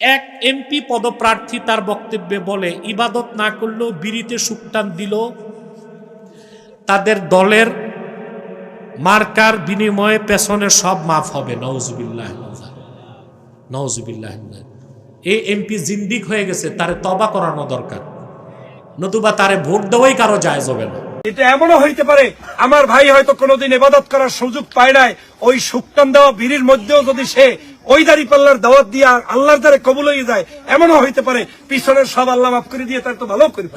এক এমপি পদপ্রার্থী তার বক্তব্যে বলে, ইবাদত না করলেও বিড়িতে সুকটান দিল। তাদের দলের মার্কার বিনিময়ে পেছনে সব মাফ হবে। নওজুবিল্লাহ নওজুবিল্লাহ এই এমপি জিন্দিক হয়ে গেছে, তারে তবা করানো দরকার। নতুবা তারে ভোট দেওয়াই কারও যায় যাবে না। এটা এমনও হইতে পারে, আমার ভাই হয়তো কোনোদিন ইবাদত করার সুযোগ পায় নাই। ওই সুক্তান দেওয়া বিড়ির মধ্যেও যদি সে ওই দাড়ি পাল্লার দাওয়াত দিয়ে আল্লাহর দ্বারে কবুল হয়ে যায়, এমনও হইতে পারে, পিছনের সব আল্লাহ মাফ করে দিয়ে তার তো ভালো করে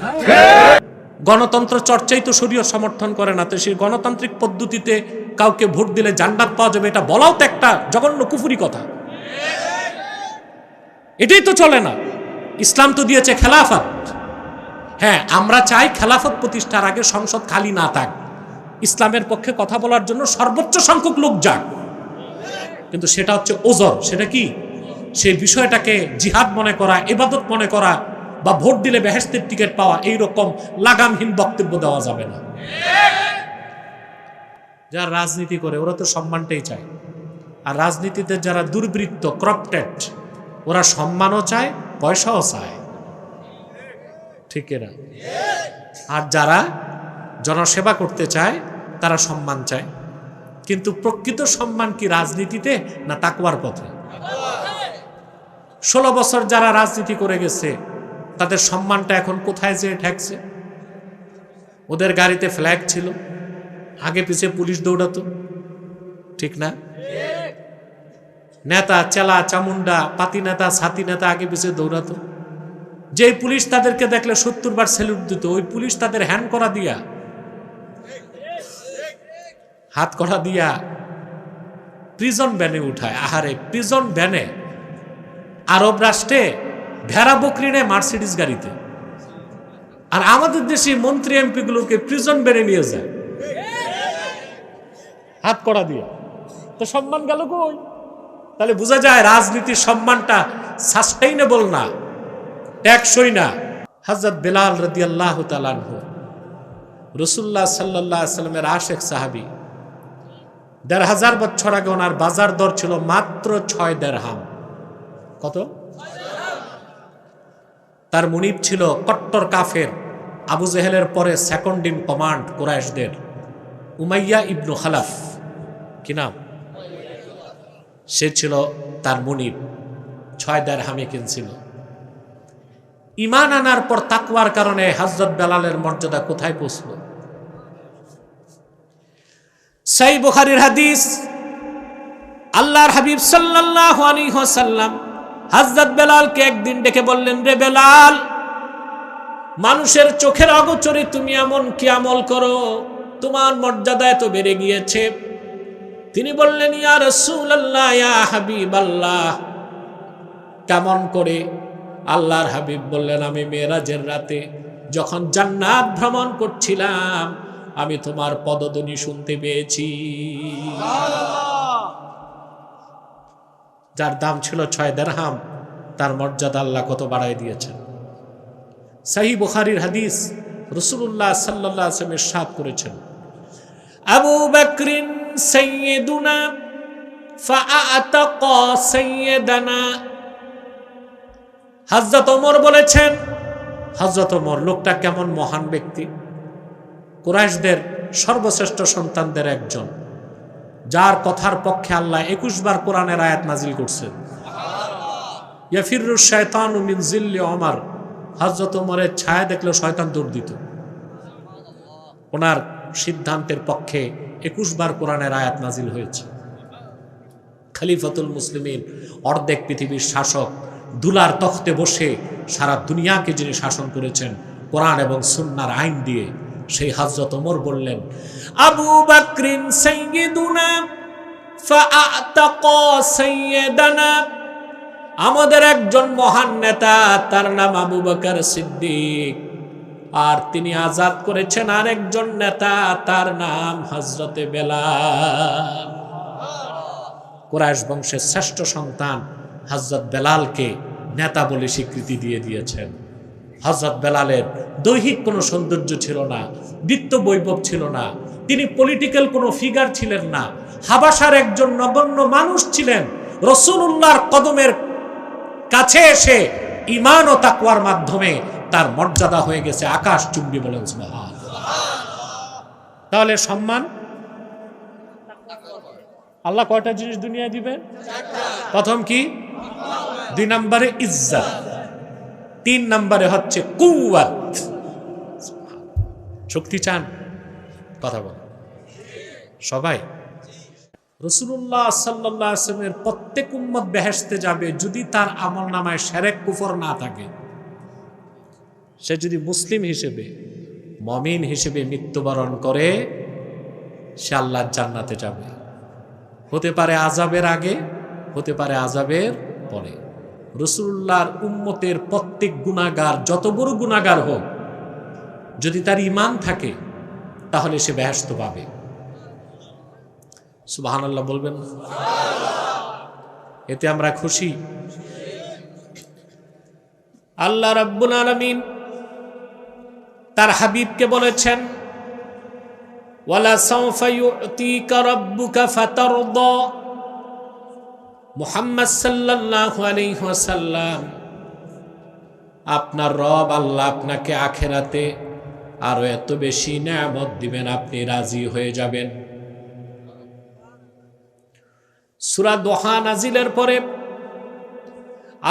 গণতন্ত্র চর্চাই তো শরীয় সমর্থন করে না, তো সেই গণতান্ত্রিক পদ্ধতিতে কাউকে ভোট দিলে জান্নাত পাওয়া যাবে, এটা বলাও তো একটা জঘন্য কুফুরি কথা। এটাই তো চলে না। ইসলাম তো দিয়েছে খেলাফত। হ্যাঁ আমরা চাই খেলাফত প্রতিষ্ঠার আগে সংসদ খালি না থাক। ইসলামের পক্ষে কথা বলার জন্য সর্বোচ্চ সংখ্যক লোক যাক। কিন্তু সেটা হচ্ছে ওজর। সেটা কি? সেই বিষয়টাকে জিহাদ মনে করা এবাদত মনে করা বা ভোট দিলে বেহেস্তের টিকিট পাওয়া এই রকম লাগামহীন বক্তব্য দেওয়া যাবে না। যারা রাজনীতি করে, ওরা তো সম্মানটাই চায়। আর রাজনীতিতে যারা দুর্বৃত্ত ক্রপটেড ওরা সম্মানও চায়, পয়সাও চায়। ঠিক আর যারা জনসেবা করতে চায়, তারা সম্মান চায়। কিন্তু প্রকৃত সম্মান কি রাজনীতিতে না তাকওয়ার পথে? ষোলো বছর যারা রাজনীতি করে গেছে, তাদের সম্মানটা এখন কোথায় যেয়ে ঠেকছে? ওদের গাড়িতে ফ্ল্যাগ ছিল, আগে পিছে পুলিশ দৌড়াতো, ঠিক না? নেতা, চেলা চামুন্ডা পাতি নেতা, ছাতি নেতা আগে পিছে দৌড়াতো। যেই পুলিশ তাদেরকে দেখলে সত্তর বার স্যালুট দিত, ওই পুলিশ তাদের হ্যান্ড করা দিয়া হাত করা দিয়া প্রিজন ব্যানে উঠায়। আহারে প্রিজন ব্যানে আরব রাষ্ট্রে ভেড়া বকরি নেয় মার্সিডিস গাড়িতে। আর আমাদের দেশে মন্ত্রী এমপি গুলোকে প্রিজন ব্যানে নিয়ে যায়। হাত কড়া দিয়ে। তো সম্মান গেল কই? তাহলে বোঝা যায় রাজনীতির সম্মানটা সাস্টেইনেবল না ট্যাক্সই না। হজরত বেলাল রদি আল্লাহ তালানহ রসুল্লাহ সাল্লাহ সাল্লামের আশেখ সাহাবি দেড় হাজার বছর আগে ওনার বাজার দর ছিল মাত্র ছয় দেড়হাম। কত? তার মুনিব ছিল কট্টর কাফের। আবু জেহেলের পরে second in command কোরাইশদের। Umayya ibn Khalaf. কি নাম? সে ছিল তার মুনিব। ছয় দেড়হামে কিনছিল। ইমান আনার পর তাকুয়ার কারণে হাজরত বেলালের মর্যাদা কোথায় পৌঁছল? সাই বুখারির হাদিস, আল্লাহর হাবিব সাল্লাল্লাহু আলাইহি ওয়াসাল্লাম হযরত বেলালকে একদিন ডেকে বললেন, রে বেলাল, মানুষের চোখের অগোচরে তুমি এমন কি আমল করো? তোমার মর্যাদা এত বেড়ে গিয়েছে। তিনি বললেন, ইয়া রাসূলুল্লাহ, ইয়া হাবিবাল্লাহ। কেমন করে আল্লাহর হাবিব বললেন, আমি মেয়েরাজের রাতে যখন জান্নাত ভ্রমণ করছিলাম আমি তোমার পদধ্বনি শুনতে পেয়েছি। যার দাম ছিল ছয় দেড়হাম তার মর্যাদা আল্লাহ কত বাড়াই দিয়েছেন। সাহি বুখারির হাদিস রসুল্লাহ সাল্লাহ আসলামের সাদ করেছেন। আবু বকরিন সৈয়দুনা ফাআতাকা সৈয়দানা হজরত ওমর বলেছেন হজরত ওমর লোকটা কেমন মহান ব্যক্তি। কুরাইশদের সর্বশ্রেষ্ঠ সন্তানদের একজন, যার কথার পক্ষে আল্লাহ একুশ বার কোরআনের আয়াত নাজিল করছেন ইয়াফিরুর শয়তান মিন জিল্লি ওমর হজরত ওমরের ছায়া দেখলে শয়তান দৌড় দিত ওনার সিদ্ধান্তের পক্ষে একুশ বার কোরআনের আয়াত নাজিল হয়েছে। খলিফাতুল মুসলিমিন অর্ধেক পৃথিবীর শাসক দুলার তখতে বসে সারা দুনিয়াকে যিনি শাসন করেছেন কোরআন এবং সুন্নার আইন দিয়ে সেই হজরত ওমর বললেন, আবু বাকরিন সাইয়্যিদুনা ফাআতাকা সাইয়্যিদানা। আমাদের একজন মহান নেতা, তার নাম আবু বকর সিদ্দিক। আর তিনি আজাদ করেছেন আরেকজন নেতা, তার নাম হজরতে বেলাল। কোরআশ বংশের শ্রেষ্ঠ সন্তান হজরত বেলালকে নেতা বলে স্বীকৃতি দিয়ে দিয়েছেন। হজরত বেলালের দৈহিক কোনো সৌন্দর্য ছিল না বৃত্ত বৈভব ছিল না, তিনি পলিটিক্যাল কোনো ফিগার ছিলেন না, হাবাসার একজন নগণ্য মানুষ ছিলেন রসুল্লাহর কদমের কাছে এসে ইমান ও তাকুয়ার মাধ্যমে তার মর্যাদা হয়ে গেছে আকাশ চুম্বি বলে সুবহান তাহলে সম্মান? আল্লাহ কয়টা জিনিস দুনিয়া দিবেন? প্রথম কি? দুই নম্বরে ইজ্জত। তিন নম্বরে হচ্ছে কুয়াত শক্তি চান? কথা বল। সবাই। রসুল্লাহ সাল্লাহ আসলামের প্রত্যেক উম্মত বেহেসতে যাবে যদি তার আমল নামায় সেরেক কুফর না থাকে। সে যদি মুসলিম হিসেবে, মমিন হিসেবে মৃত্যুবরণ করে, সে আল্লাহর জান্নাতে যাবে। হতে পারে আজাবের আগে, হতে পারে আজাবের পরে। রসুল্লাহর উম্মতের প্রত্যেক গুণাগার যত বড় গুণাগার হোক, যদি তার ইমান থাকে, তাহলে সে ব্যস্ত পাবে। সুবাহান আল্লাহ বলবেন এতে আমরা খুশি। আল্লাহ রাব্বুল আলামিন তার হাবিবকে বলেছেন, ওয়ালা সাউফা ইউতিকা রাব্বুকা ফাতারদা। মুহাম্মদ সাল্লাল্লাহু আলাইহি ওয়াসাল্লাম, আপনার রব আল্লাহ আপনাকে আখেরাতে আরও এত বেশি নেয়ামত দিবেন, আপনি রাজি হয়ে যাবেন। সুরা দোহা নাজিলের পরে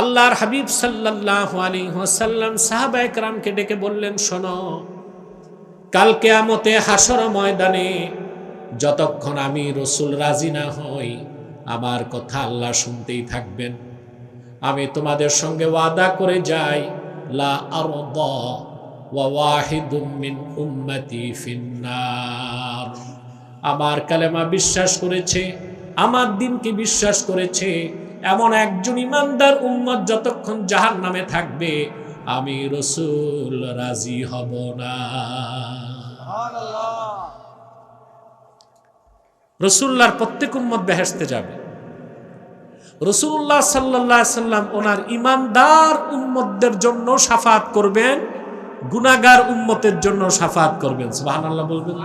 আল্লাহর হাবিব সাল্লাল্লাহু আলাইহি ওয়াসাল্লাম সাহাবা একরামকে ডেকে বললেন, শোনো কালকে আমতে হাসর ময়দানে যতক্ষণ আমি রসুল রাজি না হই আমার কথা আল্লাহ শুনতেই থাকবেন। আমি তোমাদের সঙ্গে ওয়াদা করে যাই। লা ফিন্নার। আমার কালেমা বিশ্বাস করেছে, আমার দিনকে বিশ্বাস করেছে। এমন একজন ইমানদার উম্মত যতক্ষণ জাহান নামে থাকবে, আমি রসুল রাজি হব না। রসুল্লাহর প্রত্যেক উম্মত বেহেসতে যাবে। রসুল্লাহ সাল্লাহ সাল্লাম ওনার ইমানদার উম্মতদের জন্য সাফাত করবেন গুনাগার উম্মতের জন্য সাফাত করবেন। সুবাহান আল্লাহ বলবেন।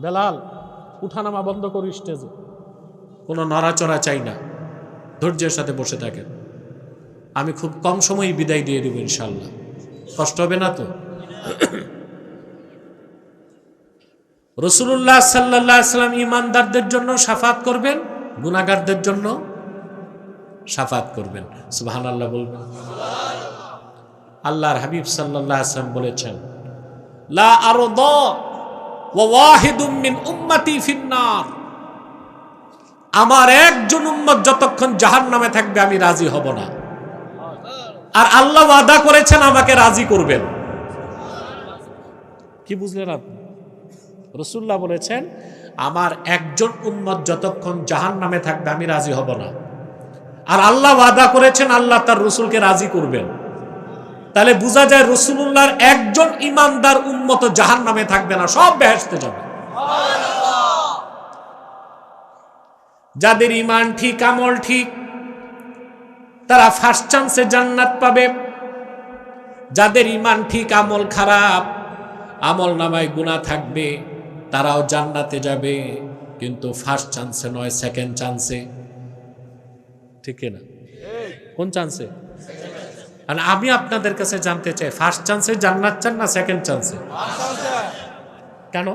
বেলাল, উঠানামা বন্ধ করি স্টেজে। কোনো নড়াচড়া চাই না। ধৈর্যের সাথে বসে থাকেন। আমি খুব কম সময়ই বিদায় দিয়ে দেবো ইনশাল্লাহ কষ্ট হবে না তো? রসুল্লাহ সাল্লাহ সাল্লাম ইমানদারদের জন্য সাফাত করবেন গুনাগারদের জন্য সাফাত করবেন। সুবাহান আল্লাহ বলবেন আল্লাহর হাবিব সাল্লাহ আসলাম বলেছেন আমার একজন উম্মত যতক্ষণ জাহান নামে থাকবে, আমি রাজি হব না। আর আল্লাহ আদা করেছেন, আমাকে রাজি করবেন। কি বুঝলেন আপনি? রসুল্লাহ বলেছেন, আমার একজন উম্মত যতক্ষণ জাহান নামে থাকবে, আমি রাজি হব না। আর আল্লাহ ওয়াদা করেছেন, আল্লাহ তার রসুলকে রাজি করবেন। তাহলে বোঝা যায় রসুল্লাহর একজন ইমানদার উন্মত জাহান নামে থাকবে না, সব বেহেসতে যাবে। যাদের ইমান ঠিক, আমল ঠিক, তারা ফার্স্ট চান্সে জান্নাত পাবে। যাদের ইমান ঠিক, আমল খারাপ, আমল নামায় গুণা থাকবে। তারাও জান্নাতে যাবে, কিন্তু ফার্স্ট চান্সে নয় সেকেন্ড চান্সে ঠিক না কোন চান্সে আর আমি আপনাদের কাছে জানতে চাই ফার্স্ট চান্সে জান্নাত চান না সেকেন্ড চান্সে কেন?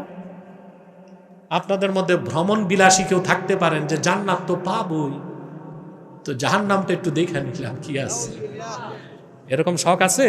আপনাদের মধ্যে ভ্রমণ বিলাসী কেউ থাকতে পারেন যে জান্নাত তো পাবই। তো জাহান নামটা একটু দেখে নিলাম কি আছে। এরকম শখ আছে?